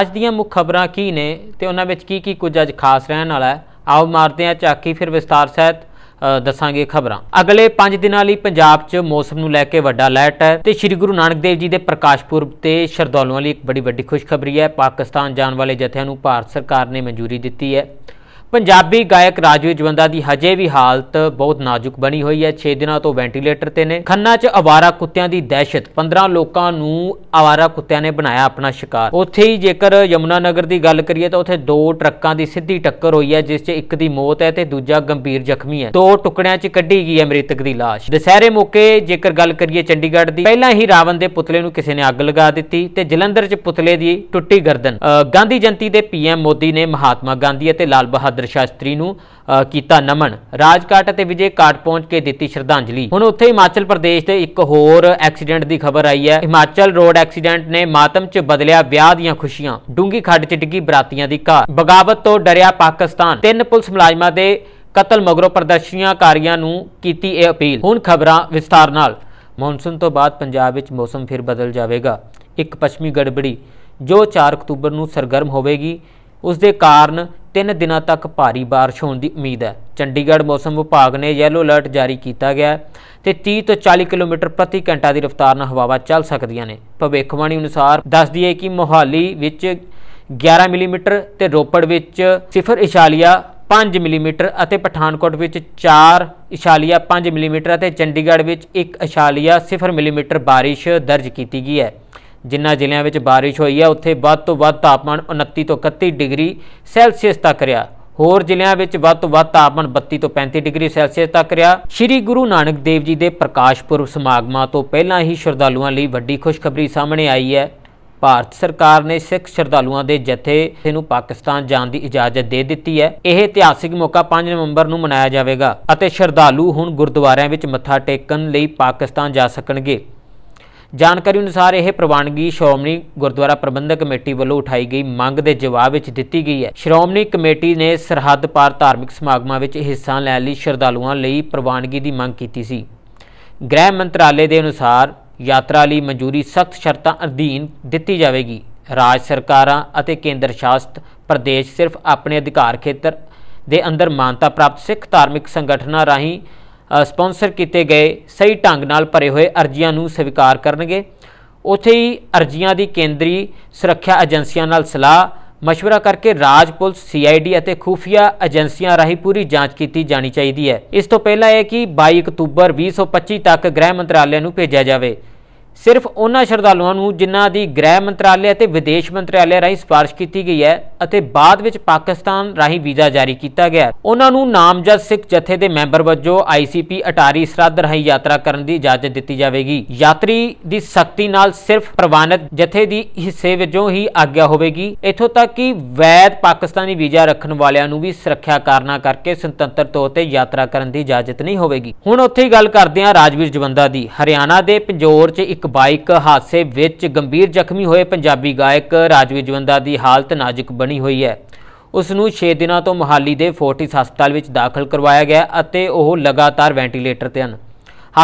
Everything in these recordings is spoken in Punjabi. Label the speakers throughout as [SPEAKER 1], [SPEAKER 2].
[SPEAKER 1] ਅੱਜ ਦੀਆਂ ਮੁੱਖ ਖਬਰਾਂ ਕੀ ਨੇ ਤੇ ਉਹਨਾਂ ਵਿੱਚ ਕੀ ਕੀ ਕੁਝ ਅੱਜ ਖਾਸ ਰਹਿਣ ਵਾਲਾ ਹੈ? ਆਓ ਮਾਰਦੇ ਹਾਂ ਝਾਕੀ, ਫਿਰ ਵਿਸਤਾਰ ਸਹਿਤ ਦੱਸਾਂਗੇ ਖਬਰਾਂ। ਅਗਲੇ 5 ਦਿਨਾਂ ਲਈ ਪੰਜਾਬ 'ਚ ਮੌਸਮ ਨੂੰ ਲੈ ਕੇ ਵੱਡਾ ਅਲਰਟ ਹੈ ਤੇ ਸ੍ਰੀ ਗੁਰੂ ਨਾਨਕ ਦੇਵ ਜੀ ਦੇ ਪ੍ਰਕਾਸ਼ ਪੁਰਬ ਤੇ ਸ਼ਰਧਾਲੂਆਂ ਲਈ ਇੱਕ ਬੜੀ ਵੱਡੀ ਖੁਸ਼ਖਬਰੀ ਹੈ। ਪਾਕਿਸਤਾਨ ਜਾਣ ਵਾਲੇ ਜਥਿਆਂ ਨੂੰ ਭਾਰਤ ਸਰਕਾਰ ਨੇ ਮਨਜ਼ੂਰੀ ਦਿੱਤੀ ਹੈ। ਪੰਜਾਬੀ ਗਾਇਕ ਰਾਜੂ ਜਵੰਦਾ ਦੀ ਹਜੇ ਵੀ ਹਾਲਤ ਬਹੁਤ ਨਾਜ਼ੁਕ ਬਣੀ ਹੋਈ ਹੈ। 6 ਦਿਨਾਂ ਤੋਂ ਵੈਂਟੀਲੇਟਰ ਤੇ ਨੇ। ਖੰਨਾ 'ਚ ਆਵਾਰਾ ਕੁੱਤਿਆਂ ਦੀ ਦਹਿਸ਼ਤ। 15 ਲੋਕਾਂ ਨੂੰ ਆਵਾਰਾ ਕੁੱਤਿਆਂ ਨੇ ਬਣਾਇਆ ਆਪਣਾ ਸ਼ਿਕਾਰ। ਉੱਥੇ ਹੀ ਜੇਕਰ ਯਮੁਨਾ ਨਗਰ ਦੀ ਗੱਲ ਕਰੀਏ ਤਾਂ ਉੱਥੇ ਦੋ ਟਰੱਕਾਂ ਦੀ ਸਿੱਧੀ ਟੱਕਰ ਹੋਈ ਹੈ ਜਿਸ 'ਚ ਇੱਕ ਦੀ ਮੌਤ ਹੈ ਤੇ ਦੂਜਾ ਗੰਭੀਰ ਜ਼ਖਮੀ ਹੈ। ਦੋ ਟੁਕੜਿਆਂ 'ਚ ਕੱਢੀ ਗਈ ਹੈ ਮ੍ਰਿਤਕ ਦੀ ਲਾਸ਼। ਦੁਸਹਿਰੇ ਮੌਕੇ ਜੇਕਰ ਗੱਲ ਕਰੀਏ ਚੰਡੀਗੜ੍ਹ ਦੀ ਪਹਿਲਾਂ ਹੀ ਰਾਵਣ ਦੇ ਪੁਤਲੇ ਨੂੰ ਕਿਸੇ ਨੇ ਅੱਗ ਲਗਾ ਦਿੱਤੀ ਤੇ ਜਲੰਧਰ 'ਚ ਪੁਤਲੇ ਦੀ ਟੁੱਟੀ ਗਰਦਨ। ਅ, ਗਾਂਧੀ ਜਯੰਤੀ ਦੇ ਪੀਐਮ ਮੋਦੀ ਨੇ ਮਹਾਤਮਾ ਗਾਂਧੀ ਅਤੇ ਲਾਲ ਬਹਾਦਰ ਸ਼ਾਸਤਰੀ ਨੂੰ ਕੀਤਾ ਨਮਨ। ਰਾਜਘਾਟ ਅਤੇ ਵਿਜੇ ਘਾਟ ਪਹੁੰਚ ਕੇ ਦਿੱਤੀ ਸ਼ਰਧਾਂਜਲੀ। ਹੁਣ ਉੱਥੇ ਹਿਮਾਚਲ ਪ੍ਰਦੇਸ਼ ਦੇ ਇੱਕ ਹੋਰ ਐਕਸੀਡੈਂਟ ਦੀ ਖਬਰ ਆਈ ਹੈ। ਹਿਮਾਚਲ ਰੋਡ ਐਕਸੀਡੈਂਟ ਨੇ ਮਾਤਮ 'ਚ ਬਦਲਿਆ ਵਿਆਹ ਦੀਆਂ ਖੁਸ਼ੀਆਂ। ਡੂੰਗੀ ਖੱਡ 'ਚ ਡਿੱਗੀ ਬਰਾਤੀਆਂ ਦੀ ਕਾਰ। ਬਗਾਵਤ ਤੋਂ ਡਰਿਆ ਪਾਕਿਸਤਾਨ। ਤਿੰਨ ਪੁਲਿਸ ਮੁਲਾਜ਼ਮਾਂ ਦੇ ਕਤਲ ਮਗਰੋਂ ਪ੍ਰਦਰਸ਼ਨੀਕਾਰੀਆਂ ਨੂੰ ਕੀਤੀ ਇਹ ਅਪੀਲ। ਹੁਣ ਖਬਰਾਂ ਵਿਸਤਾਰ ਨਾਲ। ਮੌਨਸੂਨ ਤੋਂ ਬਾਅਦ ਪੰਜਾਬ ਵਿੱਚ ਮੌਸਮ ਫਿਰ ਬਦਲ ਜਾਵੇਗਾ। ਇੱਕ ਪੱਛਮੀ ਗੜਬੜੀ, ਜੋ 4 ਅਕਤੂਬਰ ਨੂੰ ਸਰਗਰਮ ਹੋਵੇਗੀ। ਉਸ ਦੇ ਕਾਰਨ 3 ਦਿਨਾਂ ਤੱਕ ਭਾਰੀ ਬਾਰਿਸ਼ ਹੋਣ ਦੀ ਉਮੀਦ ਹੈ। ਚੰਡੀਗੜ੍ਹ ਮੌਸਮ ਵਿਭਾਗ ਨੇ ਯੈਲੋ ਅਲਰਟ ਜਾਰੀ ਕੀਤਾ ਗਿਆ ਹੈ ਤੇ 30 ਤੋਂ 40 ਕਿਲੋਮੀਟਰ ਪ੍ਰਤੀ ਘੰਟਾ ਦੀ ਰਫ਼ਤਾਰ ਨਾਲ ਹਵਾਵਾਂ ਚੱਲ ਸਕਦੀਆਂ ਨੇ। ਭਵਿੱਖਬਾਣੀ ਅਨੁਸਾਰ ਦੱਸਦੀ ਹੈ ਕਿ ਮੋਹਾਲੀ ਵਿੱਚ 11 ਮਿਲੀਮੀਟਰ ਤੇ ਰੋਪੜ ਵਿੱਚ 0.5 ਮਿਲੀਮੀਟਰ ਅਤੇ ਪਠਾਨਕੋਟ ਵਿੱਚ 4.5 ਮਿਲੀਮੀਟਰ ਅਤੇ ਚੰਡੀਗੜ੍ਹ ਵਿੱਚ 1.0 ਮਿਲੀਮੀਟਰ ਬਾਰਿਸ਼ ਦਰਜ ਕੀਤੀ ਗਈ ਹੈ। ਜਿਨ੍ਹਾਂ ਜ਼ਿਲ੍ਹਿਆਂ ਵਿੱਚ ਬਾਰਿਸ਼ ਹੋਈ ਹੈ ਉੱਥੇ ਵੱਧ ਤੋਂ ਵੱਧ ਤਾਪਮਾਨ 29 ਤੋਂ 31 ਡਿਗਰੀ ਸੈਲਸੀਅਸ ਤੱਕ ਰਿਹਾ। ਹੋਰ ਜ਼ਿਲ੍ਹਿਆਂ ਵਿੱਚ ਵੱਧ ਤੋਂ ਵੱਧ ਤਾਪਮਾਨ 32 ਤੋਂ 35 ਡਿਗਰੀ ਸੈਲਸੀਅਸ ਤੱਕ ਰਿਹਾ। ਸ੍ਰੀ ਗੁਰੂ ਨਾਨਕ ਦੇਵ ਜੀ ਦੇ ਪ੍ਰਕਾਸ਼ ਪੁਰਬ ਸਮਾਗਮਾਂ ਤੋਂ ਪਹਿਲਾਂ ਹੀ ਸ਼ਰਧਾਲੂਆਂ ਲਈ ਵੱਡੀ ਖੁਸ਼ਖਬਰੀ ਸਾਹਮਣੇ ਆਈ ਹੈ। ਭਾਰਤ ਸਰਕਾਰ ਨੇ ਸਿੱਖ ਸ਼ਰਧਾਲੂਆਂ ਦੇ ਜਥੇ ਨੂੰ ਪਾਕਿਸਤਾਨ ਜਾਣ ਦੀ ਇਜਾਜ਼ਤ ਦੇ ਦਿੱਤੀ ਹੈ। ਇਹ ਇਤਿਹਾਸਿਕ ਮੌਕਾ 5 ਨਵੰਬਰ ਨੂੰ ਮਨਾਇਆ ਜਾਵੇਗਾ ਅਤੇ ਸ਼ਰਧਾਲੂ ਹੁਣ ਗੁਰਦੁਆਰਿਆਂ ਵਿੱਚ ਮੱਥਾ ਟੇਕਣ ਲਈ ਪਾਕਿਸਤਾਨ ਜਾ ਸਕਣਗੇ। ਜਾਣਕਾਰੀ ਅਨੁਸਾਰ ਇਹ ਪ੍ਰਵਾਨਗੀ ਸ਼੍ਰੋਮਣੀ ਗੁਰਦੁਆਰਾ ਪ੍ਰਬੰਧਕ ਕਮੇਟੀ ਵੱਲੋਂ ਉਠਾਈ ਗਈ ਮੰਗ ਦੇ ਜਵਾਬ ਵਿੱਚ ਦਿੱਤੀ ਗਈ ਹੈ। ਸ਼੍ਰੋਮਣੀ ਕਮੇਟੀ ਨੇ ਸਰਹੱਦ ਪਾਰ ਧਾਰਮਿਕ ਸਮਾਗਮਾਂ ਵਿੱਚ ਹਿੱਸਾ ਲੈਣ ਲਈ ਸ਼ਰਧਾਲੂਆਂ ਲਈ ਪ੍ਰਵਾਨਗੀ ਦੀ ਮੰਗ ਕੀਤੀ ਸੀ। ਗ੍ਰਹਿ ਮੰਤਰਾਲੇ ਦੇ ਅਨੁਸਾਰ ਯਾਤਰਾ ਲਈ ਮਨਜ਼ੂਰੀ ਸਖਤ ਸ਼ਰਤਾਂ ਅਧੀਨ ਦਿੱਤੀ ਜਾਵੇਗੀ। ਰਾਜ ਸਰਕਾਰਾਂ ਅਤੇ ਕੇਂਦਰ ਸ਼ਾਸਤ ਪ੍ਰਦੇਸ਼ ਸਿਰਫ ਆਪਣੇ ਅਧਿਕਾਰ ਖੇਤਰ ਦੇ ਅੰਦਰ ਮਾਨਤਾ ਪ੍ਰਾਪਤ ਸਿੱਖ ਧਾਰਮਿਕ ਸੰਗਠਨਾਂ ਰਾਹੀਂ ਸਪਾਂਸਰ ਕੀਤੇ ਗਏ ਸਹੀ ਢੰਗ ਨਾਲ ਭਰੇ ਹੋਏ ਅਰਜ਼ੀਆਂ ਨੂੰ ਸਵੀਕਾਰ ਕਰਨਗੇ। ਉੱਥੇ ਹੀ ਅਰਜ਼ੀਆਂ ਦੀ ਕੇਂਦਰੀ ਸੁਰੱਖਿਆ ਏਜੰਸੀਆਂ ਨਾਲ ਸਲਾਹ, ਮਸ਼ਵਰਾ ਕਰਕੇ ਰਾਜ ਪੁਲਿਸ, ਸੀਆਈਡੀ ਅਤੇ ਖੂਫੀਆ ਏਜੰਸੀਆਂ ਰਾਹੀਂ ਪੂਰੀ ਜਾਂਚ ਕੀਤੀ ਜਾਣੀ ਚਾਹੀਦੀ ਹੈ। ਇਸ ਤੋਂ ਪਹਿਲਾਂ ਇਹ ਕਿ 22 ਅਕਤੂਬਰ 2025 ਤੱਕ ਗ੍ਰਹਿ ਮੰਤਰਾਲੇ ਨੂੰ ਭੇਜਿਆ ਜਾਵੇ। ਸਿਰਫ ਉਹਨਾਂ ਸ਼ਰਧਾਲੂਆਂ ਨੂੰ ਜਿਨ੍ਹਾਂ ਦੀ ਗ੍ਰਹਿ ਮੰਤਰਾਲੇ ਅਤੇ ਵਿਦੇਸ਼ ਮੰਤਰਾਲੇ ਰਾਹੀਂ ਸਿਫਾਰਿਸ਼ ਕੀਤੀ ਗਈ ਹੈ ਅਤੇ ਬਾਅਦ ਵਿੱਚ ਪਾਕਿਸਤਾਨ ਰਾਹੀਂ ਵੀਜ਼ਾ ਜਾਰੀ ਕੀਤਾ ਗਿਆ ਉਹਨਾਂ ਨੂੰ ਨਾਮਜ਼ਦ ਸਿੱਖ ਜਥੇ ਦੇ ਮੈਂਬਰ ਵਜੋਂ ਆਈਸੀਪੀ ਅਟਾਰੀ ਸਰਹੱਦ ਰਾਹੀਂ ਯਾਤਰਾ ਕਰਨ ਦੀ ਇਜਾਜ਼ਤ ਦਿੱਤੀ ਜਾਵੇਗੀ। ਯਾਤਰੀ ਦੀ ਸਖਤੀ ਨਾਲ ਸਿਰਫ ਪ੍ਰਵਾਨਿਤ ਜਥੇ ਦੀ ਹਿੱਸੇ ਵਜੋਂ ਹੀ ਆਗਿਆ ਹੋਵੇਗੀ। ਇੱਥੋਂ ਤੱਕ ਕਿ ਵੈਦ ਪਾਕਿਸਤਾਨੀ ਵੀਜ਼ਾ ਰੱਖਣ ਵਾਲਿਆਂ ਨੂੰ ਵੀ ਸੁਰੱਖਿਆ ਕਾਰਨਾਂ ਕਰਕੇ ਸੁਤੰਤਰ ਤੌਰ ਤੇ ਯਾਤਰਾ ਕਰਨ ਦੀ ਇਜਾਜ਼ਤ ਨਹੀਂ ਹੋਵੇਗੀ। ਹੁਣ ਉੱਥੇ ਹੀ ਗੱਲ ਕਰਦੇ ਹਾਂ ਰਾਜਵੀਰ ਜਵੰਦਾ ਦੀ। ਹਰਿਆਣਾ ਦੇ ਪੰਜੋਰ 'ਚ ਇੱਕ ਬਾਈਕ ਹਾਦਸੇ ਵਿੱਚ ਗੰਭੀਰ ਜ਼ਖਮੀ ਹੋਏ ਪੰਜਾਬੀ ਗਾਇਕ ਰਾਜਵੀਰ ਜਵੰਦਾ ਦੀ ਹਾਲਤ ਨਾਜ਼ੁਕ ਬਣੀ ਹੋਈ ਹੈ। ਉਸ ਨੂੰ 6 ਦਿਨਾਂ ਤੋਂ ਮੁਹਾਲੀ ਦੇ ਫੋਰਟਿਸ ਹਸਪਤਾਲ ਵਿੱਚ ਦਾਖਲ ਕਰਵਾਇਆ ਗਿਆ ਅਤੇ ਉਹ ਲਗਾਤਾਰ ਵੈਂਟੀਲੇਟਰ ਤੇ ਹਨ।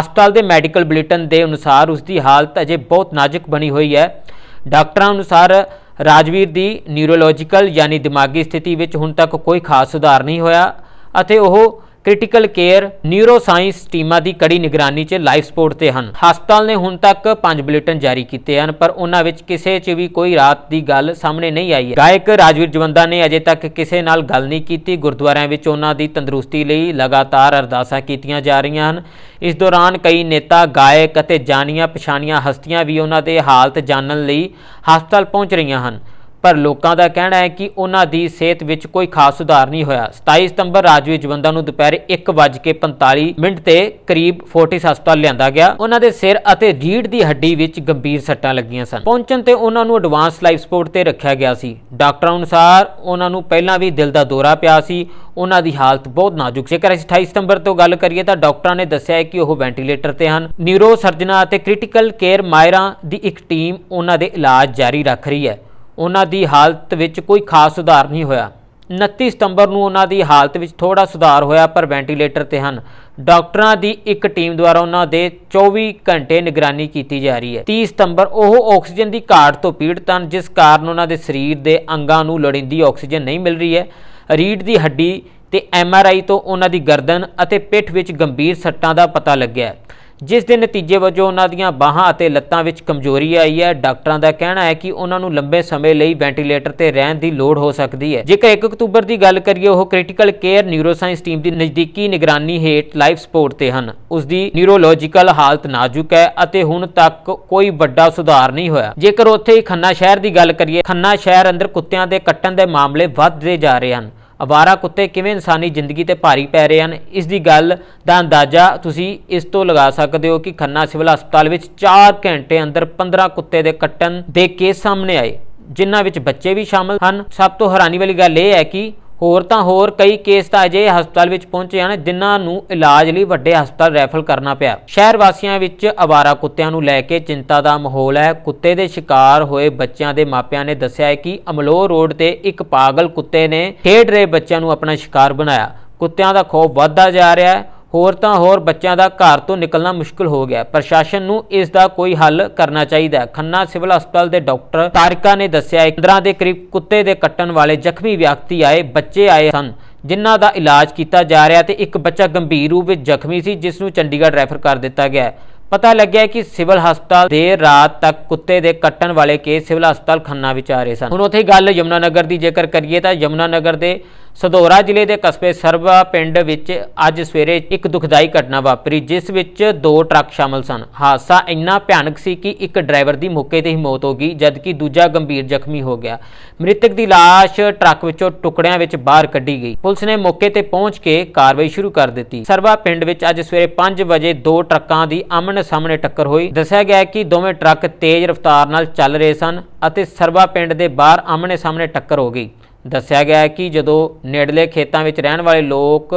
[SPEAKER 1] ਹਸਪਤਾਲ ਦੇ ਮੈਡੀਕਲ ਬੁਲੇਟਿਨ ਦੇ ਅਨੁਸਾਰ ਉਸ ਦੀ ਹਾਲਤ ਅਜੇ ਬਹੁਤ ਨਾਜ਼ੁਕ ਬਣੀ ਹੋਈ ਹੈ। ਡਾਕਟਰਾਂ ਅਨੁਸਾਰ ਰਾਜਵੀਰ ਦੀ ਨਿਊਰੋਲੋਜੀਕਲ ਯਾਨੀ ਦਿਮਾਗੀ ਸਥਿਤੀ ਵਿੱਚ ਹੁਣ ਤੱਕ ਕੋਈ ਖਾਸ ਸੁਧਾਰ ਨਹੀਂ ਹੋਇਆ ਅਤੇ ਉਹ ਕ੍ਰਿਟੀਕਲ ਕੇਅਰ ਨਿਊਰੋ ਸਾਇੰਸ ਟੀਮਾਂ ਦੀ ਕੜੀ ਨਿਗਰਾਨੀ 'ਚ ਲਾਈਫ ਸਪੋਰਟ ਤੇ ਹਨ। ਹਸਪਤਾਲ ਨੇ ਹੁਣ ਤੱਕ 5 ਬੁਲੇਟਿਨ ਜਾਰੀ ਕੀਤੇ ਹਨ, ਪਰ ਉਹਨਾਂ ਵਿੱਚ ਕਿਸੇ 'ਚ ਵੀ ਕੋਈ ਰਾਤ ਦੀ ਗੱਲ ਸਾਹਮਣੇ ਨਹੀਂ ਆਈ ਹੈ। ਗਾਇਕ ਰਾਜਵੀਰ ਜਵੰਦਾ ਨੇ ਅਜੇ ਤੱਕ ਕਿਸੇ ਨਾਲ ਗੱਲ ਨਹੀਂ ਕੀਤੀ। ਗੁਰਦੁਆਰਿਆਂ ਵਿੱਚ ਉਹਨਾਂ ਦੀ ਤੰਦਰੁਸਤੀ ਲਈ ਲਗਾਤਾਰ ਅਰਦਾਸਾਂ ਕੀਤੀਆਂ ਜਾ ਰਹੀਆਂ ਹਨ। ਇਸ ਦੌਰਾਨ ਕਈ ਨੇਤਾ, ਗਾਇਕ ਅਤੇ ਜਾਣੀਆਂ ਪਛਾਣੀਆਂ ਹਸਤੀਆਂ ਵੀ ਉਹਨਾਂ ਦੇ ਹਾਲਤ ਜਾਣਨ ਲਈ ਹਸਪਤਾਲ ਪਹੁੰਚ ਰਹੀਆਂ ਹਨ। ਪਰ ਲੋਕਾਂ ਦਾ ਕਹਿਣਾ ਹੈ ਕਿ ਉਹਨਾਂ ਦੀ ਸਿਹਤ ਵਿੱਚ ਕੋਈ ਖਾਸ ਸੁਧਾਰ ਨਹੀਂ ਹੋਇਆ। 27 ਸਤੰਬਰ ਰਾਜਵੀਰ ਜਵੰਦਾ ਨੂੰ ਦੁਪਹਿਰ 1:45 ਮਿੰਟ ਤੇ ਕਰੀਬ ਫੋਰਟਿਸ ਹਸਪਤਾਲ ਲਿਆਂਦਾ ਗਿਆ। ਉਹਨਾਂ ਦੇ ਸਿਰ ਅਤੇ ਰੀੜ ਦੀ ਹੱਡੀ ਵਿੱਚ ਗੰਭੀਰ ਸੱਟਾਂ ਲੱਗੀਆਂ ਸਨ। ਪਹੁੰਚਣ ਤੇ ਉਹਨਾਂ ਨੂੰ ਐਡਵਾਂਸ ਲਾਈਫ ਸਪੋਰਟ ਤੇ ਰੱਖਿਆ ਗਿਆ ਸੀ। ਡਾਕਟਰਾਂ ਅਨੁਸਾਰ ਉਹਨਾਂ ਨੂੰ ਪਹਿਲਾਂ ਵੀ ਦਿਲ ਦਾ ਦੌਰਾ ਪਿਆ ਸੀ। ਉਹਨਾਂ ਦੀ ਹਾਲਤ ਬਹੁਤ ਨਾਜ਼ੁਕ ਸੀ। ਜੇਕਰ ਅਸੀਂ 28 ਸਤੰਬਰ ਤੋਂ ਗੱਲ ਕਰੀਏ ਤਾਂ ਡਾਕਟਰਾਂ ਨੇ ਦੱਸਿਆ ਹੈ ਕਿ ਉਹ ਵੈਂਟੀਲੇਟਰ ਤੇ ਹਨ। ਨਿਊਰੋ ਸਰਜਨਾਂ ਅਤੇ ਕ੍ਰਿਟੀਕਲ ਕੇਅਰ ਮਾਇਰਾਂ ਦੀ ਇੱਕ ਟੀਮ ਉਹਨਾਂ ਦੇ ਇਲਾਜ ਜਾਰੀ ਰੱਖ ਰਹੀ ਹੈ। ਉਹਨਾਂ ਦੀ ਹਾਲਤ ਵਿੱਚ ਕੋਈ ਖਾਸ ਸੁਧਾਰ ਨਹੀਂ ਹੋਇਆ। 29 ਸਤੰਬਰ ਨੂੰ ਉਹਨਾਂ ਦੀ ਹਾਲਤ ਵਿੱਚ ਥੋੜਾ ਸੁਧਾਰ ਹੋਇਆ, ਪਰ ਵੈਂਟੀਲੇਟਰ ਤੇ ਹਨ। ਡਾਕਟਰਾਂ ਦੀ ਇੱਕ ਟੀਮ ਦੁਆਰਾ ਉਹਨਾਂ ਦੇ 24 ਘੰਟੇ ਨਿਗਰਾਨੀ ਕੀਤੀ ਜਾ ਰਹੀ ਹੈ। 30 ਸਤੰਬਰ ਉਹ ਆਕਸੀਜਨ ਦੀ ਘਾਟ ਤੋਂ ਪੀੜਤ ਹਨ, ਜਿਸ ਕਾਰਨ ਉਹਨਾਂ ਦੇ ਸਰੀਰ ਦੇ ਅੰਗਾਂ ਨੂੰ ਲੋੜੀਂਦੀ ਆਕਸੀਜਨ ਨਹੀਂ ਮਿਲ ਰਹੀ ਹੈ। ਰੀੜ ਦੀ ਹੱਡੀ ਤੇ ਐਮਆਰਆਈ ਤੋਂ ਉਹਨਾਂ ਦੀ ਗਰਦਨ ਅਤੇ ਪਿੱਠ ਵਿੱਚ ਗੰਭੀਰ ਸੱਟਾਂ ਦਾ ਪਤਾ ਲੱਗਿਆ ਹੈ। ਜਿਸ ਦੇ ਨਤੀਜੇ ਵਜੋਂ ਉਹਨਾਂ ਦੀਆਂ ਬਾਹਾਂ ਅਤੇ ਲੱਤਾਂ ਵਿੱਚ ਕਮਜ਼ੋਰੀ ਆਈ ਹੈ। ਡਾਕਟਰਾਂ ਦਾ ਕਹਿਣਾ ਹੈ ਕਿ ਉਹਨਾਂ ਨੂੰ ਲੰਬੇ ਸਮੇਂ ਲਈ ਵੈਂਟੀਲੇਟਰ ਤੇ ਰਹਿਣ ਦੀ ਲੋੜ ਹੋ ਸਕਦੀ ਹੈ। ਜੇਕਰ 1 ਅਕਤੂਬਰ ਦੀ ਗੱਲ ਕਰੀਏ, ਉਹ ਕ੍ਰਿਟੀਕਲ ਕੇਅਰ ਨਿਊਰੋਸਾਇੰਸ ਟੀਮ ਦੀ ਨਜ਼ਦੀਕੀ ਨਿਗਰਾਨੀ ਹੇਠ ਲਾਈਫ ਸਪੋਰਟ ਤੇ ਹਨ। ਉਸ ਦੀ ਨਿਊਰੋਲੋਜੀਕਲ ਹਾਲਤ ਨਾਜ਼ੁਕ ਹੈ ਅਤੇ ਹੁਣ ਤੱਕ ਕੋਈ ਵੱਡਾ ਸੁਧਾਰ ਨਹੀਂ ਹੋਇਆ। ਜੇਕਰ ਉੱਥੇ ਹੀ ਖੰਨਾ ਸ਼ਹਿਰ ਦੀ ਗੱਲ ਕਰੀਏ, ਖੰਨਾ ਸ਼ਹਿਰ ਅੰਦਰ ਕੁੱਤਿਆਂ ਦੇ ਕੱਟਣ ਦੇ ਮਾਮਲੇ ਵੱਧਦੇ ਜਾ ਰਹੇ ਹਨ। ਅਵਾਰਾ ਕੁੱਤੇ ਕਿਵੇਂ ਇਨਸਾਨੀ ਜ਼ਿੰਦਗੀ ਤੇ ਭਾਰੀ ਪੈ ਰਹੇ ਹਨ? ਇਸ ਦੀ ਗੱਲ ਦਾ ਅੰਦਾਜ਼ਾ ਤੁਸੀਂ ਇਸ ਤੋਂ ਲਗਾ ਸਕਦੇ ਹੋ ਕਿ ਖੰਨਾ ਸਿਵਲ ਹਸਪਤਾਲ ਵਿੱਚ 4 ਘੰਟੇ ਅੰਦਰ 15 ਕੁੱਤੇ ਦੇ ਕੱਟਣ ਦੇ ਕੇਸ ਸਾਹਮਣੇ ਆਏ, ਜਿਨ੍ਹਾਂ ਵਿੱਚ ਬੱਚੇ ਵੀ ਸ਼ਾਮਲ ਹਨ। ਸਭ ਤੋਂ ਹੈਰਾਨੀ ਵਾਲੀ ਗੱਲ ਇਹ ਹੈ ਕਿ ਹੋਰ ਤਾਂ ਹੋਰ ਕਈ ਕੇਸ ਤਾਂ ਅਜੇ ਹਸਪਤਾਲ ਵਿੱਚ ਪਹੁੰਚੇ ਹਨ ਜਿਨ੍ਹਾਂ ਨੂੰ ਇਲਾਜ ਲਈ ਵੱਡੇ ਹਸਪਤਾਲ ਰੈਫਰ ਕਰਨਾ ਪਿਆ। ਸ਼ਹਿਰ ਵਾਸੀਆਂ ਵਿੱਚ ਅਵਾਰਾ ਕੁੱਤਿਆਂ ਨੂੰ ਲੈ ਕੇ ਚਿੰਤਾ ਦਾ ਮਾਹੌਲ ਹੈ। ਕੁੱਤੇ ਦੇ ਸ਼ਿਕਾਰ ਹੋਏ ਬੱਚਿਆਂ ਦੇ ਮਾਪਿਆਂ ਨੇ ਦੱਸਿਆ ਹੈ ਕਿ ਅਮਲੋਹ ਰੋਡ ਤੇ ਇੱਕ ਪਾਗਲ ਕੁੱਤੇ ਨੇ ਖੇਡ ਰਹੇ ਬੱਚਿਆਂ ਨੂੰ ਆਪਣਾ ਸ਼ਿਕਾਰ ਬਣਾਇਆ। ਕੁੱਤਿਆਂ ਦਾ ਖੌਫ ਵੱਧਦਾ ਜਾ ਰਿਹਾ ਹੈ। ਹੋਰ ਤਾਂ ਹੋਰ ਬੱਚਿਆਂ ਦਾ ਘਰ ਤੋਂ ਨਿਕਲਣਾ ਮੁਸ਼ਕਲ ਹੋ ਗਿਆ। ਪ੍ਰਸ਼ਾਸਨ ਨੂੰ ਇਸ ਦਾ ਕੋਈ ਹੱਲ ਕਰਨਾ ਚਾਹੀਦਾ ਹੈ। ਖੰਨਾ ਸਿਵਲ ਹਸਪਤਾਲ ਦੇ ਡਾਕਟਰ ਤਾਰਿਕਾ ਨੇ ਦੱਸਿਆ ਹੈ 15 ਦੇ ਕਰੀਬ ਕੁੱਤੇ ਦੇ ਕੱਟਣ ਵਾਲੇ ਜ਼ਖਮੀ ਵਿਅਕਤੀ ਆਏ, ਬੱਚੇ ਆਏ ਹਨ ਜਿਨ੍ਹਾਂ ਦਾ ਇਲਾਜ ਕੀਤਾ ਜਾ ਰਿਹਾ ਤੇ ਇੱਕ ਬੱਚਾ ਗੰਭੀਰ ਰੂਪ ਵਿੱਚ ਜ਼ਖਮੀ ਸੀ, ਜਿਸ ਨੂੰ ਚੰਡੀਗੜ੍ਹ ਰੈਫਰ ਕਰ ਦਿੱਤਾ ਗਿਆ ਹੈ। ਪਤਾ ਲੱਗਿਆ ਕਿ ਸਿਵਲ ਹਸਪਤਾਲ ਦੇਰ ਰਾਤ ਤੱਕ ਕੁੱਤੇ ਦੇ ਕੱਟਣ ਵਾਲੇ ਕੇਸ ਸਿਵਲ ਹਸਪਤਾਲ ਖੰਨਾ ਵਿੱਚ ਆ ਰਹੇ ਸਨ। ਹੁਣ ਉੱਥੇ ਗੱਲ ਯਮੁਨਾ ਨਗਰ ਦੀ ਜੇਕਰ ਕਰੀਏ ਤਾਂ ਯਮੁਨਾ ਨਗਰ ਦੇ ਸਦੋਰਾ ਜ਼ਿਲ੍ਹੇ ਦੇ ਕਸਬੇ ਸਰਵਾ ਪਿੰਡ ਵਿੱਚ ਅੱਜ ਸਵੇਰੇ ਇੱਕ ਦੁਖਦਾਈ ਘਟਨਾ ਵਾਪਰੀ, ਜਿਸ ਵਿੱਚ ਦੋ ਟਰੱਕ ਸ਼ਾਮਲ ਸਨ। ਹਾਦਸਾ ਇੰਨਾ ਭਿਆਨਕ ਸੀ ਕਿ ਇੱਕ ਡਰਾਈਵਰ ਦੀ ਮੌਕੇ ਤੇ ਹੀ ਮੌਤ ਹੋ ਗਈ, ਜਦਕਿ ਦੂਜਾ ਗੰਭੀਰ ਜ਼ਖਮੀ ਹੋ ਗਿਆ। ਮ੍ਰਿਤਕ ਦੀ ਲਾਸ਼ ਟਰੱਕ ਵਿੱਚੋਂ ਟੁਕੜਿਆਂ ਵਿੱਚ ਬਾਹਰ ਕੱਢੀ ਗਈ। ਪੁਲਿਸ ਨੇ ਮੌਕੇ ਤੇ ਪਹੁੰਚ ਕੇ ਕਾਰਵਾਈ ਸ਼ੁਰੂ ਕਰ ਦਿੱਤੀ। ਸਰਵਾ ਪਿੰਡ ਵਿੱਚ ਅੱਜ ਸਵੇਰੇ 5 ਵਜੇ ਦੋ ਟਰੱਕਾਂ ਦੀ ਆਮਣੇ ਸਾਹਮਣੇ ਟੱਕਰ ਹੋਈ। ਦੱਸਿਆ ਗਿਆ ਕਿ ਦੋਵੇਂ ਟਰੱਕ ਤੇਜ਼ ਰਫ਼ਤਾਰ ਨਾਲ ਚੱਲ ਰਹੇ ਸਨ ਅਤੇ ਸਰਵਾ ਪਿੰਡ ਦੇ ਬਾਹਰ ਆਮਣੇ ਸਾਹਮਣੇ ਟੱਕਰ ਹੋ ਗਈ। ਦੱਸਿਆ ਗਿਆ ਹੈ ਕਿ ਜਦੋਂ ਨੇੜਲੇ ਖੇਤਾਂ ਵਿੱਚ ਰਹਿਣ ਵਾਲੇ ਲੋਕ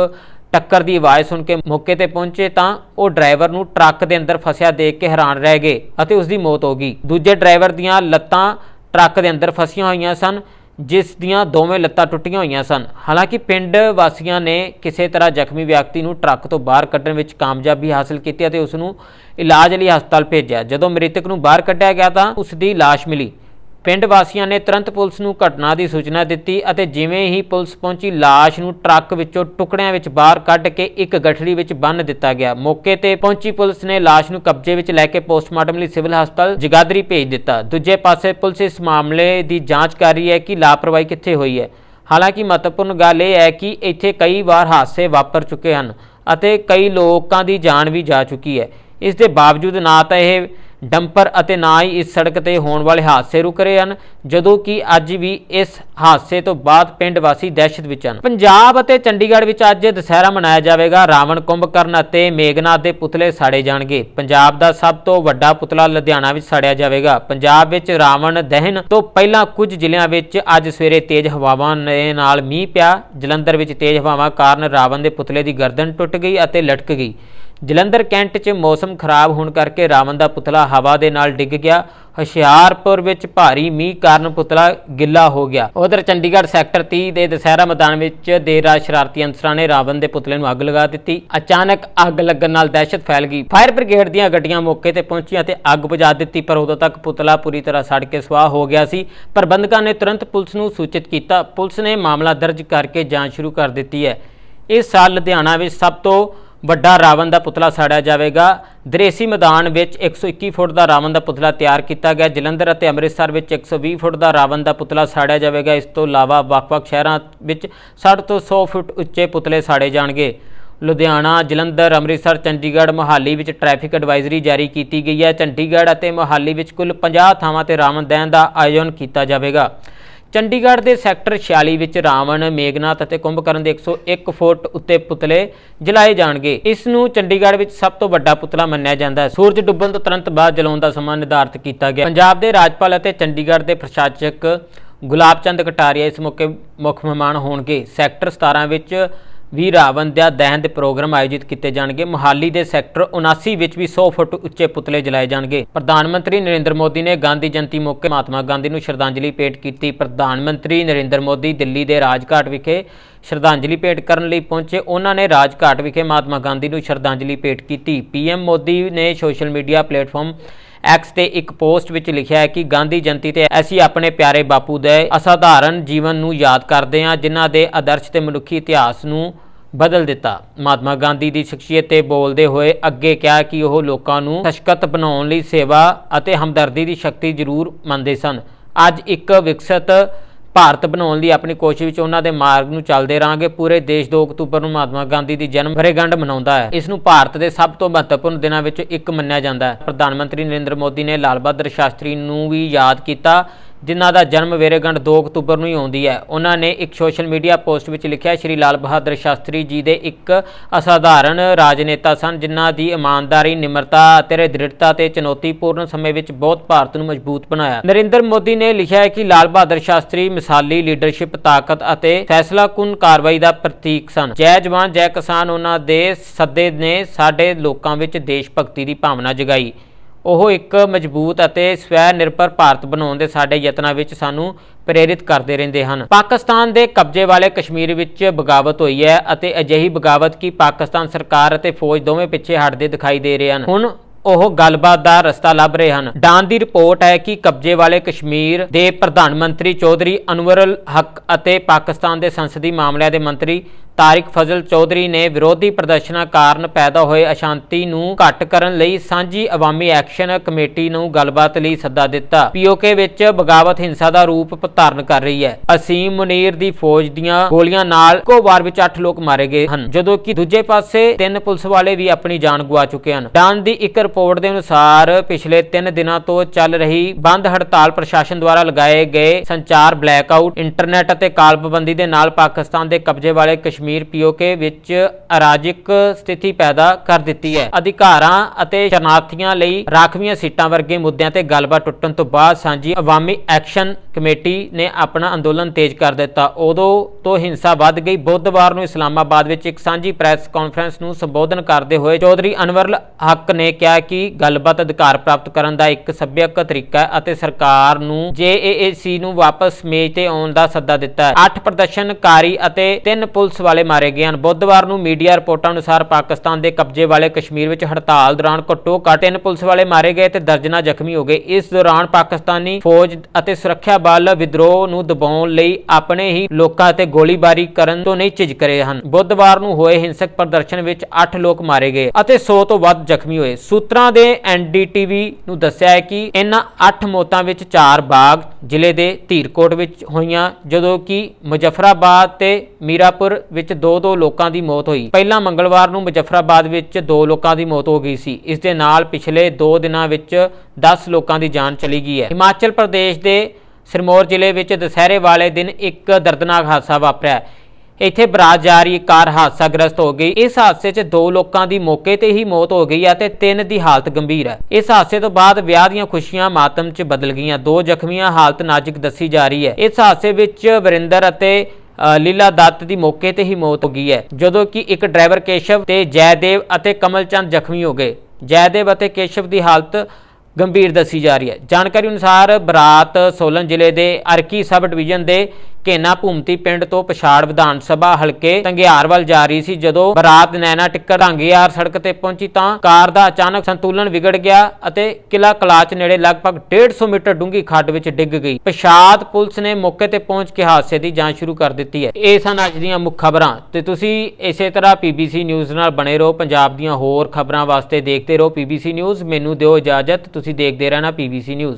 [SPEAKER 1] ਟੱਕਰ ਦੀ ਆਵਾਜ਼ ਸੁਣ ਕੇ ਮੌਕੇ ਤੇ ਪਹੁੰਚੇ ਤਾਂ ਉਹ ਡਰਾਈਵਰ ਨੂੰ ਟਰੱਕ ਦੇ ਅੰਦਰ ਫਸਿਆ ਦੇਖ ਕੇ ਹੈਰਾਨ ਰਹਿ ਗਏ ਅਤੇ ਉਸ ਦੀ ਮੌਤ ਹੋ ਗਈ। ਦੂਜੇ ਡਰਾਈਵਰ ਦੀਆਂ ਲੱਤਾਂ ਟਰੱਕ ਦੇ ਅੰਦਰ ਫਸੀਆਂ ਹੋਈਆਂ ਸਨ, ਜਿਸ ਦੀਆਂ ਦੋਵੇਂ ਲੱਤਾਂ ਟੁੱਟੀਆਂ ਹੋਈਆਂ ਸਨ। ਹਾਲਾਂਕਿ ਪਿੰਡ ਵਾਸੀਆਂ ਨੇ ਕਿਸੇ ਤਰ੍ਹਾਂ ਜ਼ਖਮੀ ਵਿਅਕਤੀ ਨੂੰ ਟਰੱਕ ਤੋਂ ਬਾਹਰ ਕੱਢਣ ਵਿੱਚ ਕਾਮਯਾਬੀ ਹਾਸਲ ਕੀਤੀ ਅਤੇ ਉਸ ਨੂੰ ਇਲਾਜ ਲਈ ਹਸਪਤਾਲ ਭੇਜਿਆ। ਜਦੋਂ ਮ੍ਰਿਤਕ ਨੂੰ ਬਾਹਰ ਕੱਢਿਆ ਗਿਆ ਤਾਂ ਉਸ ਦੀ ਲਾਸ਼ ਮਿਲੀ। ਪਿੰਡ ਵਾਸੀਆਂ ਨੇ ਤੁਰੰਤ ਪੁਲਿਸ ਨੂੰ ਘਟਨਾ ਦੀ ਸੂਚਨਾ ਦਿੱਤੀ ਅਤੇ ਜਿਵੇਂ ਹੀ ਪੁਲਿਸ ਪਹੁੰਚੀ, ਲਾਸ਼ ਨੂੰ ਟਰੱਕ ਵਿੱਚੋਂ ਟੁਕੜਿਆਂ ਵਿੱਚ ਬਾਹਰ ਕੱਢ ਕੇ ਇੱਕ ਗਠੜੀ ਵਿੱਚ ਬੰਨ੍ਹ ਦਿੱਤਾ ਗਿਆ। ਮੌਕੇ ਤੇ ਪਹੁੰਚੀ ਪੁਲਿਸ ਨੇ ਲਾਸ਼ ਨੂੰ ਕਬਜ਼ੇ ਵਿੱਚ ਲੈ ਕੇ ਪੋਸਟਮਾਰਟਮ ਲਈ ਸਿਵਲ ਹਸਪਤਾਲ ਜਗਾਦਰੀ ਭੇਜ ਦਿੱਤਾ। ਦੂਜੇ ਪਾਸੇ ਪੁਲਿਸ ਇਸ ਮਾਮਲੇ ਦੀ ਜਾਂਚ ਕਰ ਰਹੀ ਹੈ ਕਿ ਲਾਪਰਵਾਹੀ ਕਿੱਥੇ ਹੋਈ ਹੈ। ਹਾਲਾਂਕਿ ਮਹੱਤਵਪੂਰਨ ਗੱਲ ਇਹ ਹੈ ਕਿ ਇੱਥੇ ਕਈ ਵਾਰ ਹਾਦਸੇ ਵਾਪਰ ਚੁੱਕੇ ਹਨ ਅਤੇ ਕਈ ਲੋਕਾਂ ਦੀ ਜਾਨ ਵੀ ਜਾ ਚੁੱਕੀ ਹੈ। ਇਸ ਦੇ ਬਾਵਜੂਦ ਨਾ ਤਾਂ ਇਹ ਡੰਪਰ ਅਤੇ ਨਾ ਹੀ ਇਸ ਸੜਕ ਤੇ ਹੋਣ ਵਾਲੇ ਹਾਦਸੇ ਰੁਕ ਰਹੇ ਹਨ, ਜਦੋਂ ਕਿ ਅੱਜ ਵੀ ਇਸ ਹਾਦਸੇ ਤੋਂ ਬਾਅਦ ਪਿੰਡ ਵਾਸੀ ਦਹਿਸ਼ਤ ਵਿੱਚ ਹਨ। ਪੰਜਾਬ ਅਤੇ ਚੰਡੀਗੜ੍ਹ ਵਿੱਚ ਅੱਜ ਦੁਸਹਿਰਾ ਮਨਾਇਆ ਜਾਵੇਗਾ। ਰਾਵਣ ਕੁੰਭਕਰਨ ਅਤੇ ਮੇਘਨਾਥ ਦੇ ਪੁਤਲੇ ਸਾੜੇ ਜਾਣਗੇ। ਪੰਜਾਬ ਦਾ ਸਭ ਤੋਂ ਵੱਡਾ ਪੁਤਲਾ ਲੁਧਿਆਣਾ ਵਿੱਚ ਸਾੜਿਆ ਜਾਵੇਗਾ। ਪੰਜਾਬ ਵਿੱਚ ਰਾਵਣ ਦਹਨ ਤੋਂ ਪਹਿਲਾਂ ਕੁਝ ਜ਼ਿਲ੍ਹਿਆਂ ਵਿੱਚ ਅੱਜ ਸਵੇਰੇ ਤੇਜ਼ ਹਵਾਵਾਂ ਦੇ ਨਾਲ ਮੀਂਹ ਪਿਆ। ਜਲੰਧਰ ਵਿੱਚ ਤੇਜ਼ ਹਵਾਵਾਂ ਕਾਰਨ ਰਾਵਣ ਦੇ ਪੁਤਲੇ ਦੀ ਗਰਦਨ ਟੁੱਟ ਗਈ ਅਤੇ ਲਟਕ ਗਈ। ਜਲੰਧਰ ਕੈਂਟ 'ਚ ਮੌਸਮ ਖਰਾਬ ਹੋਣ ਕਰਕੇ ਰਾਵਣ ਦਾ ਪੁਤਲਾ ਹਵਾ ਦੇ ਨਾਲ ਡਿੱਗ ਗਿਆ। ਹੁਸ਼ਿਆਰਪੁਰ ਵਿੱਚ ਭਾਰੀ ਮੀਂਹ ਕਾਰਨ ਪੁਤਲਾ ਗਿੱਲਾ ਹੋ ਗਿਆ। ਉਧਰ ਚੰਡੀਗੜ੍ਹ ਸੈਕਟਰ 30 ਦੇ ਦਸਹਿਰਾ ਮੈਦਾਨ ਵਿੱਚ ਦੇਰ ਰਾਤ ਸ਼ਰਾਰਤੀ ਅਨਸਰਾਂ ਨੇ ਰਾਵਣ ਦੇ ਪੁਤਲੇ ਨੂੰ ਅੱਗ ਲਗਾ ਦਿੱਤੀ। ਅਚਾਨਕ ਅੱਗ ਲੱਗਣ ਨਾਲ ਦਹਿਸ਼ਤ ਫੈਲ ਗਈ। ਫਾਇਰ ਬ੍ਰਿਗੇਡ ਦੀਆਂ ਗੱਡੀਆਂ ਮੌਕੇ ਤੇ ਪਹੁੰਚੀਆਂ ਤੇ ਅੱਗ ਬੁਝਾ ਦਿੱਤੀ, ਪਰ ਉਦੋਂ ਤੱਕ ਪੁਤਲਾ ਪੂਰੀ ਤਰ੍ਹਾਂ ਸੜ ਕੇ ਸੁਆਹ ਹੋ ਗਿਆ ਸੀ। ਪ੍ਰਬੰਧਕਾਂ ਨੇ ਤੁਰੰਤ ਪੁਲਿਸ ਨੂੰ ਸੂਚਿਤ ਕੀਤਾ। ਪੁਲਿਸ ਨੇ ਮਾਮਲਾ ਦਰਜ ਕਰਕੇ ਜਾਂਚ ਸ਼ੁਰੂ ਕਰ ਦਿੱਤੀ ਹੈ। ਇਸ ਸਾਲ ਲੁਧਿਆਣਾ ਵਿੱਚ ਸਭ ਤੋਂ ਵੱਡਾ ਰਾਵਣ ਦਾ ਪੁਤਲਾ ਸਾੜਿਆ ਜਾਵੇਗਾ। ਦਰੇਸੀ ਮੈਦਾਨ ਵਿੱਚ 121 ਫੁੱਟ ਦਾ ਰਾਵਣ ਦਾ ਪੁਤਲਾ ਤਿਆਰ ਕੀਤਾ ਗਿਆ। ਜਲੰਧਰ ਅਤੇ ਅੰਮ੍ਰਿਤਸਰ ਵਿੱਚ 120 ਫੁੱਟ ਦਾ ਰਾਵਣ ਦਾ ਪੁਤਲਾ ਸਾੜਿਆ ਜਾਵੇਗਾ। ਇਸ ਤੋਂ ਇਲਾਵਾ ਵੱਖ-ਵੱਖ ਸ਼ਹਿਰਾਂ ਵਿੱਚ 60 ਤੋਂ 100 ਫੁੱਟ ਉੱਚੇ ਪੁਤਲੇ ਸਾੜੇ ਜਾਣਗੇ। ਲੁਧਿਆਣਾ, ਜਲੰਧਰ, ਅੰਮ੍ਰਿਤਸਰ, ਚੰਡੀਗੜ੍ਹ ਮੋਹਾਲੀ ਵਿੱਚ ਟ੍ਰੈਫਿਕ ਐਡਵਾਈਜ਼ਰੀ ਜਾਰੀ ਕੀਤੀ ਗਈ ਹੈ। ਚੰਡੀਗੜ੍ਹ ਅਤੇ ਮੋਹਾਲੀ ਵਿੱਚ ਕੁੱਲ 50 ਥਾਵਾਂ ਤੇ ਰਾਵਣ ਦਹਨ ਦਾ ਆਯੋਜਨ ਕੀਤਾ ਜਾਵੇਗਾ। ਚੰਡੀਗੜ੍ਹ ਦੇ ਸੈਕਟਰ 46 ਵਿੱਚ ਰਾਵਣ, ਮੇਘਨਾਥ ਅਤੇ ਕੁੰਭਕਰਨ ਦੇ 101 ਫੁੱਟ ਉੱਤੇ ਪੁਤਲੇ ਜਲਾਏ ਜਾਣਗੇ। ਇਸ ਨੂੰ ਚੰਡੀਗੜ੍ਹ ਵਿੱਚ ਸਭ ਤੋਂ ਵੱਡਾ ਪੁਤਲਾ ਮੰਨਿਆ ਜਾਂਦਾ ਹੈ। ਸੂਰਜ ਡੁੱਬਣ ਤੋਂ ਤੁਰੰਤ ਬਾਅਦ ਜਲਾਉਣ ਦਾ ਸਮਾਂ ਨਿਰਧਾਰਤ ਕੀਤਾ ਗਿਆ। ਪੰਜਾਬ ਦੇ ਰਾਜਪਾਲ ਅਤੇ ਚੰਡੀਗੜ੍ਹ ਦੇ ਪ੍ਰਸ਼ਾਸਕ ਗੁਲਾਬ ਚੰਦ ਕਟਾਰੀਆ ਇਸ ਮੌਕੇ ਮੁੱਖ ਮਹਿਮਾਨ ਹੋਣਗੇ। ਸੈਕਟਰ 17 ਵਿੱਚ ਵੀ ਰਾਵਣ ਦਾ ਦਹਨ ਦੇ ਪ੍ਰੋਗਰਾਮ ਆਯੋਜਿਤ ਕੀਤੇ ਜਾਣਗੇ। ਮੁਹਾਲੀ ਦੇ ਸੈਕਟਰ 79 ਵਿੱਚ ਵੀ 100 ਫੁੱਟ ਉੱਚੇ ਪੁਤਲੇ ਜਲਾਏ ਜਾਣਗੇ। ਪ੍ਰਧਾਨ ਮੰਤਰੀ ਨਰਿੰਦਰ ਮੋਦੀ ਨੇ ਗਾਂਧੀ ਜਯੰਤੀ ਮੌਕੇ ਮਹਾਤਮਾ ਗਾਂਧੀ ਨੂੰ ਸ਼ਰਧਾਂਜਲੀ ਭੇਟ ਕੀਤੀ। ਪ੍ਰਧਾਨ ਮੰਤਰੀ ਨਰਿੰਦਰ ਮੋਦੀ ਦਿੱਲੀ ਦੇ ਰਾਜਘਾਟ ਵਿਖੇ ਸ਼ਰਧਾਂਜਲੀ ਭੇਟ ਕਰਨ ਲਈ ਪਹੁੰਚੇ। ਉਹਨਾਂ ਨੇ ਰਾਜਘਾਟ ਵਿਖੇ ਮਹਾਤਮਾ ਗਾਂਧੀ ਨੂੰ ਸ਼ਰਧਾਂਜਲੀ ਭੇਟ ਕੀਤੀ। ਪੀਐਮ ਮੋਦੀ ਨੇ ਸੋਸ਼ਲ ਮੀਡੀਆ ਪਲੇਟਫਾਰਮ ਐਕਸ ਤੇ ਇੱਕ ਪੋਸਟ ਵਿੱਚ ਲਿਖਿਆ ਹੈ ਕਿ ਗਾਂਧੀ ਜਯੰਤੀ ਤੇ ਅਸੀਂ ਆਪਣੇ ਪਿਆਰੇ ਬਾਪੂ ਦੇ ਅਸਾਧਾਰਨ ਜੀਵਨ ਨੂੰ ਯਾਦ ਕਰਦੇ ਹਾਂ, ਜਿਨ੍ਹਾਂ ਦੇ ਆਦਰਸ਼ ਤੇ ਮਨੁੱਖੀ ਇਤਿਹਾਸ ਨੂੰ ਬਦਲ ਦਿੱਤਾ। ਮਹਾਤਮਾ ਗਾਂਧੀ ਦੀ ਸ਼ਖਸੀਅਤ ਤੇ ਬੋਲਦੇ ਹੋਏ ਅੱਗੇ ਕਿਹਾ ਕਿ ਉਹ ਲੋਕਾਂ ਨੂੰ ਸਸ਼ਕਤ ਬਣਾਉਣ ਲਈ ਸੇਵਾ ਅਤੇ ਹਮਦਰਦੀ ਦੀ ਸ਼ਕਤੀ ਜ਼ਰੂਰ ਮੰਨਦੇ ਸਨ। ਅੱਜ ਇੱਕ ਵਿਕਸਿਤ ਭਾਰਤ ਬਣਾਉਣ ਲਈ ਆਪਣੀ ਕੋਸ਼ਿਸ਼ ਵਿੱਚ ਉਹਨਾਂ ਦੇ ਮਾਰਗ ਨੂੰ ਚੱਲਦੇ ਰਾਂਗੇ ਪੂਰੇ ਦੇਸ਼ 2 ਅਕਤੂਬਰ ਨੂੰ ਮਹਾਤਮਾ ਗਾਂਧੀ ਦੀ ਜਨਮ ਵਰ੍ਹੇਗੰਢ ਮਨਾਉਂਦਾ ਹੈ। ਇਸ ਨੂੰ ਭਾਰਤ ਦੇ ਸਭ ਤੋਂ ਮਹੱਤਵਪੂਰਨ ਦਿਨਾਂ ਵਿੱਚੋਂ ਇੱਕ ਮੰਨਿਆ ਜਾਂਦਾ ਹੈ। ਪ੍ਰਧਾਨ ਮੰਤਰੀ ਨਰਿੰਦਰ ਮੋਦੀ ਨੇ ਲਾਲ ਬਹਾਦਰ ਸ਼ਾਸਤਰੀ ਨੂੰ ਵੀ ਯਾਦ ਕੀਤਾ। ਜਿਨ੍ਹਾਂ ਦਾ ਜਨਮ ਵਰ੍ਹੇਗੰਢ 2 ਅਕਤੂਬਰ ਨੂੰ ਹੀ ਆਉਂਦੀ ਹੈ। ਉਹਨਾਂ ਨੇ ਇੱਕ ਸੋਸ਼ਲ ਮੀਡੀਆ ਪੋਸਟ ਵਿੱਚ ਲਿਖਿਆ, ਸ਼੍ਰੀ ਲਾਲ ਬਹਾਦਰ ਸ਼ਾਸਤਰੀ ਜੀ ਦੇ ਇੱਕ ਅਸਾਧਾਰਨ ਰਾਜਨੇਤਾ ਸਨ, ਜਿਨ੍ਹਾਂ ਦੀ ਇਮਾਨਦਾਰੀ, ਨਿਮਰਤਾ ਅਤੇ ਦ੍ਰਿੜਤਾ ਤੇ ਚੁਣੌਤੀਪੂਰਨ ਸਮੇਂ ਵਿੱਚ ਬਹੁਤ ਭਾਰਤ ਨੂੰ ਮਜ਼ਬੂਤ ਬਣਾਇਆ। ਨਰਿੰਦਰ ਮੋਦੀ ਨੇ ਲਿਖਿਆ ਹੈ ਕਿ ਲਾਲ ਬਹਾਦਰ ਸ਼ਾਸਤਰੀ ਮਿਸਾਲੀ ਲੀਡਰਸ਼ਿਪ ਤਾਕਤ ਅਤੇ ਫੈਸਲਾਕੁਨ ਕਾਰਵਾਈ ਦਾ ਪ੍ਰਤੀਕ ਸਨ। ਜੈ ਜਵਾਨ, ਜੈ ਕਿਸਾਨ, ਉਹਨਾਂ ਦੇ ਸੱਦੇ ਨੇ ਸਾਡੇ ਲੋਕਾਂ ਵਿੱਚ ਦੇਸ਼ ਭਗਤੀ ਦੀ ਭਾਵਨਾ ਜਗਾਈ। ਉਹ ਇੱਕ ਮਜ਼ਬੂਤ ਅਤੇ ਸਵੈ ਨਿਰਭਰ ਭਾਰਤ ਬਣਾਉਣ ਦੇ ਸਾਡੇ ਯਤਨਾਂ ਵਿੱਚ ਸਾਨੂੰ ਪ੍ਰੇਰਿਤ ਕਰਦੇ ਰਹਿੰਦੇ ਹਨ। ਪਾਕਿਸਤਾਨ ਦੇ ਕਬਜ਼ੇ ਵਾਲੇ ਕਸ਼ਮੀਰ ਵਿੱਚ ਬਗਾਵਤ ਹੋਈ ਹੈ ਅਤੇ ਅਜਿਹੀ ਬਗਾਵਤ ਕਿ ਪਾਕਿਸਤਾਨ ਸਰਕਾਰ ਅਤੇ ਫੌਜ ਦੋਵੇਂ ਪਿੱਛੇ ਹਟਦੇ ਦਿਖਾਈ ਦੇ ਰਹੇ ਹਨ। ਹੁਣ ਉਹ ਗੱਲਬਾਤ ਦਾ ਰਸਤਾ ਲੱਭ ਰਹੇ ਹਨ। ਡਾਨ ਦੀ ਰਿਪੋਰਟ ਹੈ ਕਿ ਕਬਜ਼ੇ ਵਾਲੇ ਕਸ਼ਮੀਰ ਦੇ ਪ੍ਰਧਾਨ ਮੰਤਰੀ ਚੌਧਰੀ ਅਨਵਰੁਲ ਹਕ ਅਤੇ ਪਾਕਿਸਤਾਨ ਦੇ ਸੰਸਦੀ ਮਾਮਲਿਆਂ ਦੇ ਮੰਤਰੀ ਤਾਰਿਕ ਫਜ਼ਲ ਚੌਧਰੀ ਨੇ ਵਿਰੋਧੀ ਪ੍ਰਦਰਸ਼ਨਾਂ ਕਾਰਨ ਪੈਦਾ ਹੋਏ ਅਸ਼ਾਂਤੀ ਨੂੰ ਘੱਟ ਕਰਨ ਲਈ ਸਾਂਝੀ ਅਵਾਮੀ ਐਕਸ਼ਨ ਕਮੇਟੀ ਨੂੰ ਗੱਲਬਾਤ ਲਈ ਸੱਦਾ ਦਿੱਤਾ। ਪੀਓਕੇ ਵਿੱਚ ਬਗਾਵਤ ਹਿੰਸਾ ਦਾ ਰੂਪ ਧਾਰਨ ਕਰ ਰਹੀ ਹੈ। ਅਸੀਮ ਮੁਨੀਰ ਦੀ ਫੌਜ ਦੀਆਂ ਗੋਲੀਆਂ ਨਾਲ ਇੱਕੋ ਵਾਰ ਵਿੱਚ 8 ਲੋਕ ਮਾਰੇ ਗਏ ਹਨ, ਜਦੋਂ ਕਿ ਦੂਜੇ ਪਾਸੇ ਤਿੰਨ ਪੁਲਿਸ ਵਾਲੇ ਵੀ ਆਪਣੀ ਜਾਨ ਗਵਾ ਚੁੱਕੇ ਹਨ। ਡਾਨ ਦੀ ਇੱਕ ਰਿਪੋਰਟ ਦੇ ਅਨੁਸਾਰ ਪਿਛਲੇ 3 ਦਿਨਾਂ ਤੋਂ ਚੱਲ ਰਹੀ ਬੰਦ ਹੜਤਾਲ ਪ੍ਰਸ਼ਾਸਨ ਦੁਆਰਾ ਲਗਾਏ ਗਏ ਸੰਚਾਰ ਬਲੈਕਆਊਟ ਇੰਟਰਨੈਟ ਅਤੇ ਕਾਲ ਪਾਬੰਦੀ ਦੇ ਨਾਲ ਪਾਕਿਸਤਾਨ ਦੇ ਕਬਜ਼ੇ ਵਾਲੇ ਕਸ਼ਮੀਰ ਪੀਓਕੇ ਵਿੱਚ ਅਰਾਜਕ ਸਥਿਤੀ ਪੈਦਾ ਕਰ ਦਿੱਤੀ ਹੈ। ਅਧਿਕਾਰਾਂ ਅਤੇ ਸ਼ਰਨਾਰਥੀਆਂ ਲਈ ਰਾਖਵੀਆਂ ਸੀਟਾਂ ਵਰਗੇ ਮੁੱਦਿਆਂ ਤੇ ਗੱਲਬਾਤ ਟੁੱਟਣ ਤੋਂ ਬਾਅਦ ਸਾਂਝੀ ਅਵਾਮੀ ਐਕਸ਼ਨ ਕਮੇਟੀ ਨੇ ਆਪਣਾ ਅੰਦੋਲਨ ਤੇਜ਼ ਕਰ ਦਿੱਤਾ। ਉਦੋਂ ਤੋਂ ਹਿੰਸਾ ਵੱਧ ਗਈ। ਬੁੱਧਵਾਰ ਨੂੰ ਇਸਲਾਮਾਬਾਦ ਵਿੱਚ ਇੱਕ ਸਾਂਝੀ ਪ੍ਰੈਸ ਕਾਨਫਰੰਸ ਨੂੰ ਸੰਬੋਧਨ ਕਰਦੇ ਹੋਏ ਚੌਧਰੀ ਅਨਵਰ ਹੱਕ ਨੇ ਕਿਹਾ ਕਿ ਗੱਲਬਾਤ ਅਧਿਕਾਰ ਪ੍ਰਾਪਤ ਕਰਨ ਦਾ ਇੱਕ ਸੱਭਿਅਕ ਤਰੀਕਾ ਹੈ ਅਤੇ ਸਰਕਾਰ ਨੂੰ ਜੇਏਏਸੀ ਨੂੰ ਵਾਪਸ ਮੇਜ਼ ਤੇ ਆਉਣ ਦਾ ਸੱਦਾ ਦਿੱਤਾ ਹੈ। ਅੱਠ ਪ੍ਰਦਰਸ਼ਨਕਾਰੀ ਅਤੇ ਤਿੰਨ ਪੁਲਿਸ ਵਾਲੇ ਮਾਰੇ ਗਏ ਹਨ। ਬੁੱਧਵਾਰ ਨੂੰ ਮੀਡੀਆ ਰਿਪੋਰਟਾਂ ਅਨੁਸਾਰ ਪਾਕਿਸਤਾਨ ਦੇ ਕਬਜ਼ੇ ਵਾਲੇ ਕਸ਼ਮੀਰ ਵਿੱਚ ਹੜਤਾਲ ਦੌਰਾਨ ਘੱਟੋ ਘੱਟ ਤਿੰਨ ਪੁਲਿਸ ਵਾਲੇ ਮਾਰੇ ਗਏ ਤੇ ਦਰਜਨਾਂ ਜ਼ਖਮੀ ਹੋ ਗਏ। ਇਸ ਦੌਰਾਨ ਪਾਕਿਸਤਾਨੀ ਫੌਜ ਅਤੇ ਸੁਰੱਖਿਆ ਬਲ ਵਿਦਰੋਹ ਨੂੰ ਦਬਾਉਣ ਲਈ ਆਪਣੇ ਹੀ ਲੋਕਾਂ ਤੇ ਗੋਲੀਬਾਰੀ ਕਰਨ ਤੋਂ ਨਹੀਂ ਝਿਜਕ ਹਨ। ਬੁੱਧਵਾਰ ਨੂੰ ਹੋਏ ਹਿੰਸਕ ਪ੍ਰਦਰਸ਼ਨ ਵਿੱਚ 8 ਲੋਕ ਮਾਰੇ ਗਏ ਅਤੇ 100 ਤੋਂ ਵੱਧ ਜ਼ਖਮੀ ਹੋਏ। ਸੂਤਰਾਂ ਦੇ ਐਨਡੀਟੀਵੀ ਨੂੰ ਦੱਸਿਆ ਹੈ ਕਿ ਇਹਨਾਂ 8 ਮੌਤਾਂ ਵਿੱਚ 4 ਬਾਗ ਜ਼ਿਲ੍ਹੇ ਦੇ ਧੀਰਕੋਟ ਵਿੱਚ ਹੋਈਆਂ, ਜਦੋਂ ਕਿ ਮੁਜ਼ੱਫਰਾਬਾਦ ਤੇ ਮੀਰਾਪੁਰ ਵਿੱਚ ਦੋ ਦੋ ਲੋਕਾਂ ਦੀ ਮੌਤ ਹੋਈ। ਪਹਿਲਾਂ ਮੰਗਲਵਾਰ ਨੂੰ ਮੁਜ਼ੱਫਰਾਬਾਦ ਵਿੱਚ ਦੋ ਲੋਕਾਂ ਦੀ ਮੌਤ ਹੋ ਗਈ ਸੀ। ਇਸ ਦੇ ਨਾਲ ਪਿਛਲੇ 2 ਦਿਨਾਂ ਵਿੱਚ 10 ਲੋਕਾਂ ਦੀ ਜਾਨ ਚਲੀ ਗਈ ਹੈ। ਹਿਮਾਚਲ ਪ੍ਰਦੇਸ਼ ਦੇ ਸਿਰਮੌਰ ਜ਼ਿਲ੍ਹੇ ਵਿੱਚ ਦੁਸਹਿਰੇ ਵਾਲੇ ਦਿਨ ਇੱਕ ਦਰਦਨਾਕ ਹਾਦਸਾ ਵਾਪਰਿਆ। ਇੱਥੇ ਬਰਾਤ ਜਾ ਰਹੀ ਕਾਰ ਹਾਦਸਾਗ੍ਰਸਤ ਹੋ ਗਈ। ਇਸ ਹਾਦਸੇ 'ਚ ਦੋ ਲੋਕਾਂ ਦੀ ਮੌਕੇ ਤੇ ਹੀ ਮੌਤ ਹੋ ਗਈ ਹੈ ਤੇ ਤਿੰਨ ਦੀ ਹਾਲਤ ਗੰਭੀਰ ਹੈ। ਇਸ ਹਾਦਸੇ ਤੋਂ ਬਾਅਦ ਵਿਆਹ ਦੀਆਂ ਖੁਸ਼ੀਆਂ ਮਾਤਮ 'ਚ ਬਦਲ ਗਈਆਂ। ਦੋ ਜ਼ਖਮੀਆਂ ਹਾਲਤ ਨਾਜ਼ੁਕ ਦੱਸੀ ਜਾ ਰਹੀ ਹੈ। ਇਸ ਹਾਦਸੇ ਵਿੱਚ ਵਰਿੰਦਰ ਅਤੇ ਲੀਲਾ ਦੱਤ ਦੀ ਮੌਕੇ ਤੇ ਹੀ ਮੌਤ ਹੋ ਗਈ ਹੈ। ਜਦੋਂ ਕਿ ਇੱਕ ਡਰਾਈਵਰ ਕੇਸ਼ਵ ਤੇ ਜੈਦੇਵ ਅਤੇ ਕਮਲਚੰਦ ਜ਼ਖਮੀ ਹੋ ਗਏ। ਜੈਦੇਵ ਅਤੇ ਕੇਸ਼ਵ ਦੀ ਹਾਲਤ ਗੰਭੀਰ ਦੱਸੀ ਜਾ ਰਹੀ ਹੈ। ਜਾਣਕਾਰੀ ਅਨੁਸਾਰ ਬਰਾਤ ਸੋਲਨ ਜ਼ਿਲ੍ਹੇ ਦੇ ਅਰਕੀ ਸਬ ਡਿਵੀਜ਼ਨ ਦੇ ਘੇਨਾ ਭੂਮਤੀ ਪਿੰਡ ਤੋਂ ਪਛਾੜ ਵਿਧਾਨ ਸਭਾ ਹਲਕੇ ਤੰਗਿਆਰ ਵੱਲ ਜਾ ਰਹੀ ਸੀ। ਜਦੋਂ ਬਰਾਤ ਨੈਣਾ ਟਿੱਕਰ ਢਾਂਗੇਆਰ ਸੜਕ ਤੇ ਪਹੁੰਚੀ ਤਾਂ ਕਾਰ ਦਾ ਅਚਾਨਕ ਸੰਤੁਲਨ ਵਿਗੜ ਗਿਆ ਅਤੇ ਕਿਲਾ ਕਲਾਚ ਨੇੜੇ ਲਗਭਗ 150 ਮੀਟਰ ਡੂੰਘੀ ਖੱਡ ਵਿੱਚ ਡਿੱਗ ਗਈ। ਪਛਾਦ ਪੁਲਿਸ ਨੇ ਮੌਕੇ ਤੇ ਪਹੁੰਚ ਕੇ ਹਾਦਸੇ ਦੀ ਜਾਂਚ ਸ਼ੁਰੂ ਕਰ ਦਿੱਤੀ ਹੈ। ਇਹ ਸਨ ਅੱਜ ਦੀਆਂ ਮੁੱਖ ਖਬਰਾਂ। ਤੇ ਤੁਸੀਂ ਇਸੇ ਤਰ੍ਹਾਂ ਪੀਬੀਸੀ ਨਿਊਜ਼ ਨਾਲ ਬਣੇ ਰਹੋ। ਪੰਜਾਬ ਦੀਆਂ ਹੋਰ ਖਬਰਾਂ ਵਾਸਤੇ ਦੇਖਦੇ ਰਹੋ ਪੀਬੀਸੀ ਨਿਊਜ਼। ਮੈਨੂੰ ਦਿਓ ਇਜਾਜ਼ਤ। ਤੁਸੀਂ ਦੇਖਦੇ ਰਹਿਣਾ ਪੀਬੀਸੀ ਨਿਊਜ਼।